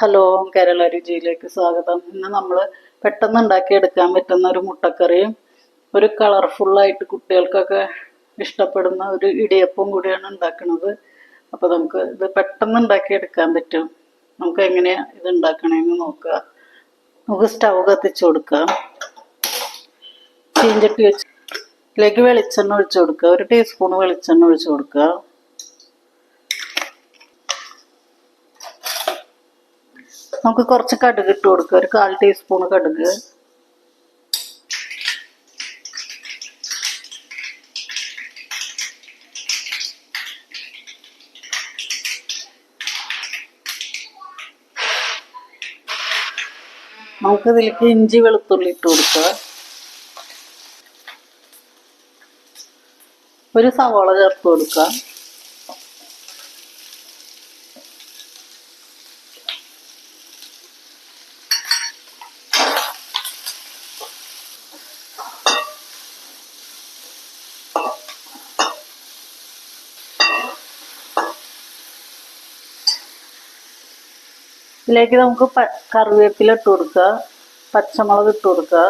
Hello Kerala രുചിയിലേക്ക് സ്വാഗതം. ഇന്ന് നമ്മൾ പെട്ടെന്ന് ഉണ്ടാക്കിയെടുക്കാൻ പറ്റുന്ന ഒരു മുട്ടക്കറിയും ഒരു കളർഫുള്ളായിട്ട് കുട്ടികൾക്കൊക്കെ ഇഷ്ടപ്പെടുന്ന ഒരു ഇടിയപ്പം കൂടിയാണ് ഉണ്ടാക്കുന്നത്. അപ്പോൾ നമുക്ക് ഇത് പെട്ടെന്ന് ഉണ്ടാക്കിയെടുക്കാൻ പറ്റും. നമുക്ക് എങ്ങനെയാണ് ഇത് ഉണ്ടാക്കണമെന്ന് നോക്കുക. നമുക്ക് സ്റ്റൗ കത്തിച്ചു കൊടുക്കാം. ചീഞ്ചട്ടി വെച്ച് ഇതിലേക്ക് വെളിച്ചെണ്ണ ഒഴിച്ചു കൊടുക്കുക. ഒരു ടീസ്പൂൺ വെളിച്ചെണ്ണ ഒഴിച്ചു കൊടുക്കുക. നമുക്ക് കുറച്ച് കടുക് ഇട്ട് കൊടുക്കുക ഒരു കാൽ ടീസ്പൂൺ കടുക്. നമുക്ക് ഇതിലേക്ക് ഇഞ്ചി വെളുത്തുള്ളി ഇട്ട് കൊടുക്കുക ഒരു സവാള ചേർത്ത് കൊടുക്കുക ഇതിലേക്ക് നമുക്ക് കറിവേപ്പില ഇട്ട് കൊടുക്കുക പച്ചമുളക് ഇട്ട് കൊടുക്കുക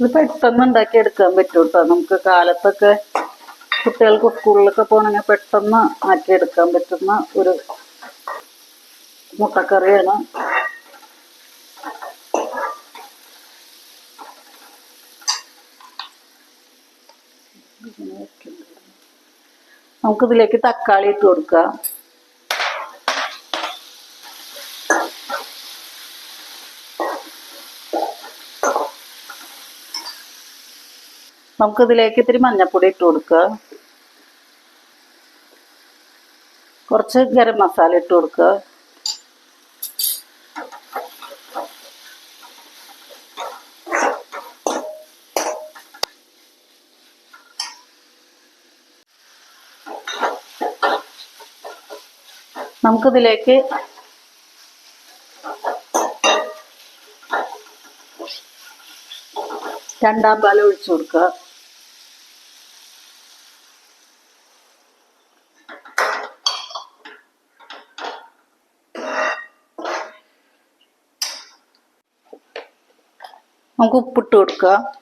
ഇത് പെട്ടെന്ന് ഉണ്ടാക്കി എടുക്കാൻ പറ്റും കേട്ടോ നമുക്ക് കാലത്തൊക്കെ കുട്ടികൾക്ക് സ്കൂളിലൊക്കെ പോകണമെങ്കിൽ പെട്ടെന്ന് ആക്കിയെടുക്കാൻ പറ്റുന്ന ഒരു മുട്ടക്കറിയാണ്. നമുക്കിതിലേക്ക് തക്കാളി ഇട്ട് കൊടുക്കാം. നമുക്കിതിലേക്ക് ഇത്തിരി മഞ്ഞപ്പൊടി ഇട്ട് കൊടുക്കുക കുറച്ച് ഗരം മസാല ഇട്ട് കൊടുക്കുക നമുക്കിതിലേക്ക് രണ്ടാം പാൽ ഒഴിച്ചു കൊടുക്കുക. നമുക്ക് ഉപ്പിട്ട് കൊടുക്കുക.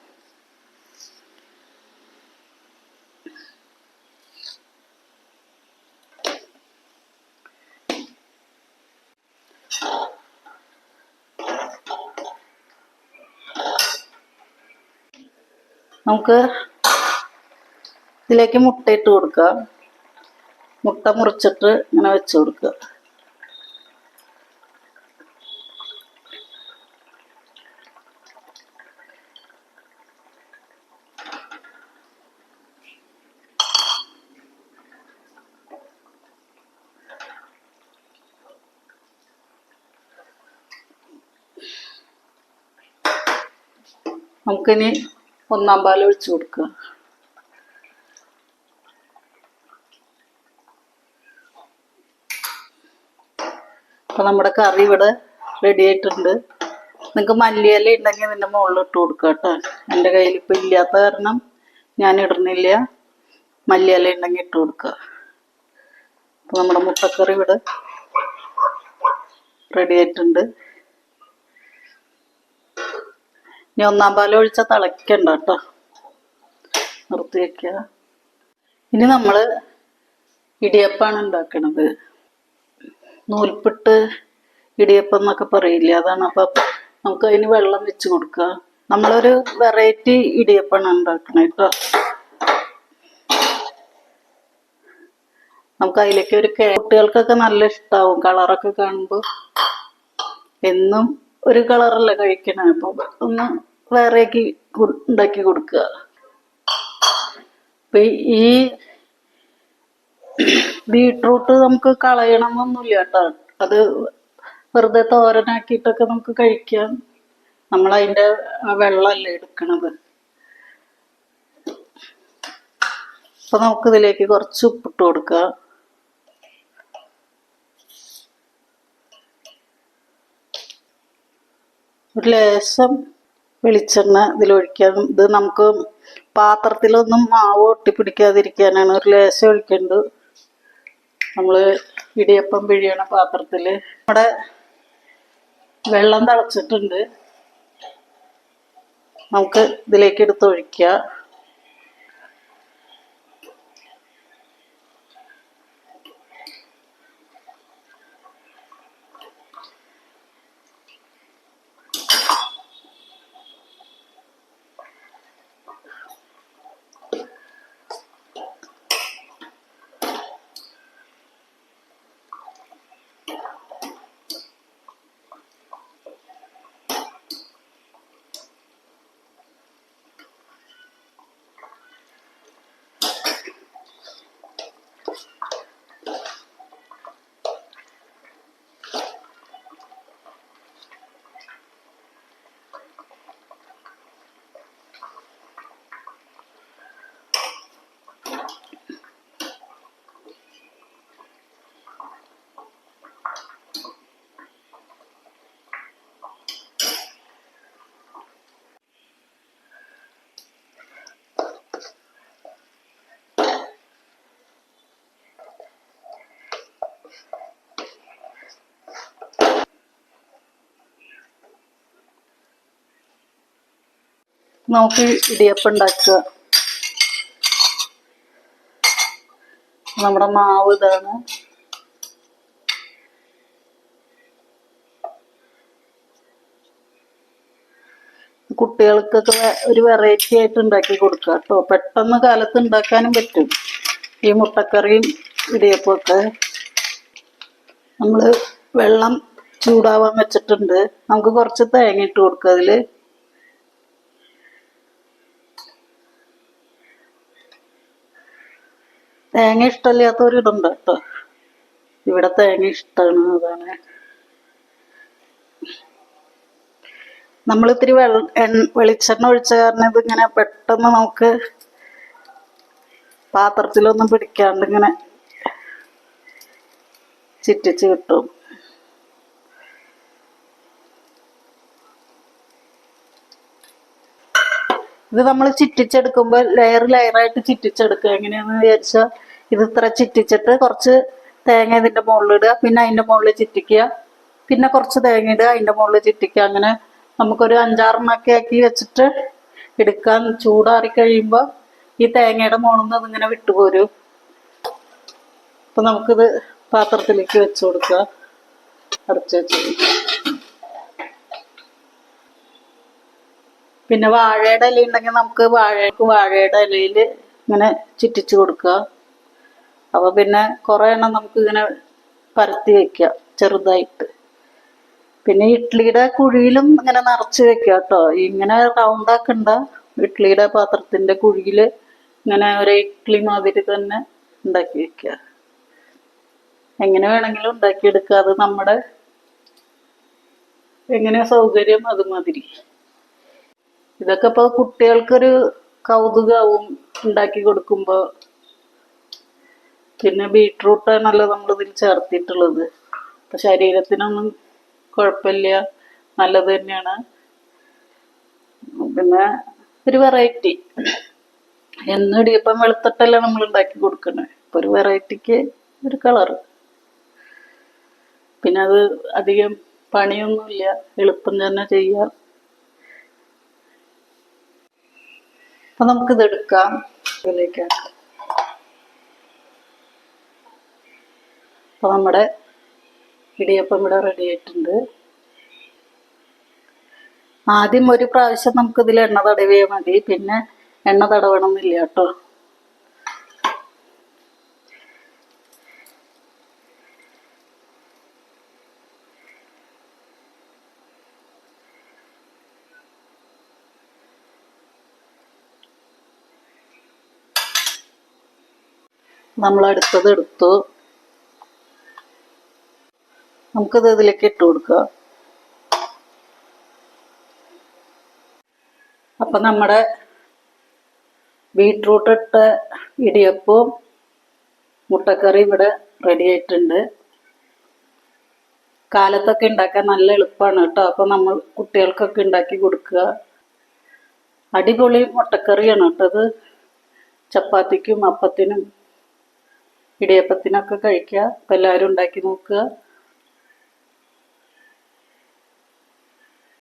നമുക്ക് ഇതിലേക്ക് മുട്ട ഇട്ട് കൊടുക്കുക. മുട്ട മുറിച്ചിട്ട് ഇങ്ങനെ വെച്ച് കൊടുക്കുക. നമുക്കിനി ഒന്നാം പാൽ ഒഴിച്ചു കൊടുക്കുക. അപ്പൊ നമ്മുടെ കറി ഇവിടെ റെഡി ആയിട്ടുണ്ട്. നിങ്ങൾക്ക് മല്ലിയില ഉണ്ടെങ്കിൽ ഇതിന്റെ മുകളിൽ ഇട്ട് കൊടുക്കുക കേട്ടോ. എന്റെ കയ്യിൽ ഇപ്പം ഇല്ലാത്ത കാരണം ഞാൻ ഇടുന്നില്ല. മല്ലിയില ഉണ്ടെങ്കിൽ ഇട്ട് കൊടുക്കുക. അപ്പൊ നമ്മുടെ മുട്ടക്കറി ഇവിടെ റെഡി ആയിട്ടുണ്ട്. ഇനി ഒന്നാം പാൽ ഒഴിച്ചാൽ തിളയ്ക്കണ്ട കേട്ടോ നിർത്തി വെക്കുക ഇനി നമ്മൾ ഇടിയപ്പാണ് ഉണ്ടാക്കണത്. നൂൽപ്പിട്ട് ഇടിയപ്പം എന്നൊക്കെ പറയില്ലേ അതാണ്. അപ്പം നമുക്ക് അതിന് വെള്ളം വെച്ച് കൊടുക്കുക നമ്മളൊരു വെറൈറ്റി ഇടിയപ്പാണ് ഉണ്ടാക്കണേ കേട്ടോ നമുക്ക് അതിലേക്ക് ഒരു കുട്ടികൾക്കൊക്കെ നല്ല ഇഷ്ടാവും. കളറൊക്കെ കാണുമ്പോൾ എന്നും ഒരു കളറല്ല കഴിക്കണേ? അപ്പൊ ഒന്ന് വേറെയാക്കി ഉണ്ടാക്കി കൊടുക്കുക. അപ്പൊ ഈ ബീട്രൂട്ട് നമുക്ക് കളയണമെന്നൊന്നുമില്ല കേട്ടോ. അത് വെറുതെ തോരനാക്കിയിട്ടൊക്കെ നമുക്ക് കഴിക്കാം. നമ്മൾ അതിന്റെ ആ വെള്ളമല്ലേ എടുക്കണത്. അപ്പൊ നമുക്ക് ഇതിലേക്ക് കുറച്ച് ഉപ്പിട്ട് കൊടുക്കുക. ഒരു ലേശം വെളിച്ചെണ്ണ ഇതിലൊഴിക്കാം ഇത് നമുക്ക് പാത്രത്തിലൊന്നും മാവ് ഒട്ടിപ്പിടിക്കാതിരിക്കാനാണ്. ഒരു ലേശം ഒഴിക്കേണ്ടത് നമ്മൾ ഇടിയപ്പം പിഴിയണ പാത്രത്തിൽ നമ്മുടെ വെള്ളം തിളച്ചിട്ടുണ്ട്. നമുക്ക് ഇതിലേക്ക് എടുത്ത് ഒഴിക്കുക നമുക്ക് ഇടിയപ്പം ഉണ്ടാക്കുക നമ്മുടെ മാവ് ഇതാണ്. കുട്ടികൾക്കൊക്കെ ഒരു വെറൈറ്റി ആയിട്ട് ഉണ്ടാക്കി കൊടുക്കുക കേട്ടോ. പെട്ടെന്ന് കാലത്ത് ഉണ്ടാക്കാനും പറ്റും. ഈ മുട്ടക്കറിയും ഇടിയപ്പം ഒക്കെ. നമ്മൾ വെള്ളം ചൂടാവാൻ വെച്ചിട്ടുണ്ട്. നമുക്ക് കുറച്ച് തേങ്ങ ഇട്ട് കൊടുക്കുക അതിൽ തേങ്ങ ഇഷ്ടമില്ലാത്തവരിടുണ്ട് കേട്ടോ. ഇവിടെ തേങ്ങ ഇഷ്ടമാണ് അതാണ്. നമ്മളിത്തിരി വെള്ള വെളിച്ചെണ്ണ ഒഴിച്ച കാരണം ഇതിങ്ങനെ പെട്ടെന്ന് നമുക്ക് പാത്രത്തിലൊന്നും പിടിക്കാണ്ട് ഇങ്ങനെ ചിറ്റിച്ച് കിട്ടും. ഇത് നമ്മൾ ചിറ്റിച്ചെടുക്കുമ്പോൾ ലെയർ ലെയറായിട്ട് ചിറ്റിച്ചെടുക്കുക. എങ്ങനെയാണെന്ന് വിചാരിച്ചാൽ ഇത് ഇത്ര ചിറ്റിച്ചിട്ട് കുറച്ച് തേങ്ങ ഇതിന്റെ മുകളിൽ ഇടുക പിന്നെ അതിന്റെ മുകളിൽ ചിറ്റിക്കുക പിന്നെ കുറച്ച് തേങ്ങ ഇടുക അതിന്റെ മുകളിൽ ചിറ്റിക്കുക. അങ്ങനെ നമുക്കൊരു അഞ്ചാറെണ്ണൊക്കെ ആക്കി വെച്ചിട്ട് എടുക്കാൻ ചൂടാറി കഴിയുമ്പോൾ ഈ തേങ്ങയുടെ മുകളിൽ നിന്ന് ഇതിങ്ങനെ വിട്ടുപോരും. അപ്പൊ നമുക്കിത് പാത്രത്തിലേക്ക് വെച്ചു കൊടുക്കുക. അടച്ചു വെച്ചു പിന്നെ വാഴയുടെ ഇല ഉണ്ടെങ്കിൽ നമുക്ക് വാഴയ്ക്ക് വാഴയുടെ ഇലയിൽ ഇങ്ങനെ ചുറ്റിച്ച് കൊടുക്കുക. അപ്പൊ പിന്നെ കുറേ എണ്ണം നമുക്ക് ഇങ്ങനെ പരത്തി വെക്കുക ചെറുതായിട്ട്. പിന്നെ ഇഡ്ഡലിയുടെ കുഴിയിലും ഇങ്ങനെ നിറച്ച് വെക്കുക കേട്ടോ. ഇങ്ങനെ റൗണ്ടാക്കണ്ട ഇഡ്ഡലിയുടെ പാത്രത്തിന്റെ കുഴിയിൽ ഇങ്ങനെ ഒരു ഇഡ്ഡലി മാതിരി തന്നെ ഉണ്ടാക്കി വെക്കുക. എങ്ങനെ വേണമെങ്കിലും ഉണ്ടാക്കിയെടുക്കുക. അത് നമ്മുടെ എങ്ങനെ സൗകര്യം അതുമാതിരി ഇതൊക്കെ ഇപ്പൊ കുട്ടികൾക്കൊരു കൗതുകവും ഉണ്ടാക്കി കൊടുക്കുമ്പോ പിന്നെ നമ്മൾ ഇതിൽ ചേർത്തിട്ടുള്ളത്. അപ്പൊ ശരീരത്തിനൊന്നും കുഴപ്പമില്ല നല്ലത് തന്നെയാണ്. പിന്നെ ഒരു വെറൈറ്റി എന്നും ഇടിയപ്പം വെളുത്തിട്ടല്ല നമ്മൾ ഉണ്ടാക്കി കൊടുക്കണേ. ഇപ്പൊ ഒരു വെറൈറ്റിക്ക് ഒരു കളറ് പിന്നെ അത് അധികം പണിയൊന്നുമില്ല എളുപ്പം തന്നെ ചെയ്യാം. അപ്പൊ നമുക്കിത് എടുക്കാം. അപ്പൊ നമ്മുടെ ഇടിയപ്പം ഇവിടെ റെഡി ആയിട്ടുണ്ട്. ആദ്യം ഒരു പ്രാവശ്യം നമുക്ക് ഇതിൽ എണ്ണ തടവിയാൽ മതി. പിന്നെ എണ്ണ തടവണമെന്നില്ല കേട്ടോ. നമ്മൾ അടുത്തത് എടുത്തു. നമുക്കത് ഇതിലേക്ക് ഇട്ട് കൊടുക്കുക. അപ്പൊ നമ്മുടെ ബീട്രൂട്ട് ഇട്ട ഇടിയപ്പവും മുട്ടക്കറി ഇവിടെ റെഡി ആയിട്ടുണ്ട്. കാലത്തൊക്കെ ഉണ്ടാക്കാൻ നല്ല എളുപ്പമാണ് കേട്ടോ. അപ്പോൾ നമ്മൾ കുട്ടികൾക്കൊക്കെ ഉണ്ടാക്കി കൊടുക്കുക. അടിപൊളി മുട്ടക്കറിയാണ് കേട്ടത് ചപ്പാത്തിക്കും അപ്പത്തിനും ഇടിയപ്പത്തിനൊക്കെ കഴിക്കുക. എല്ലാവരും ഉണ്ടാക്കി നോക്കുക.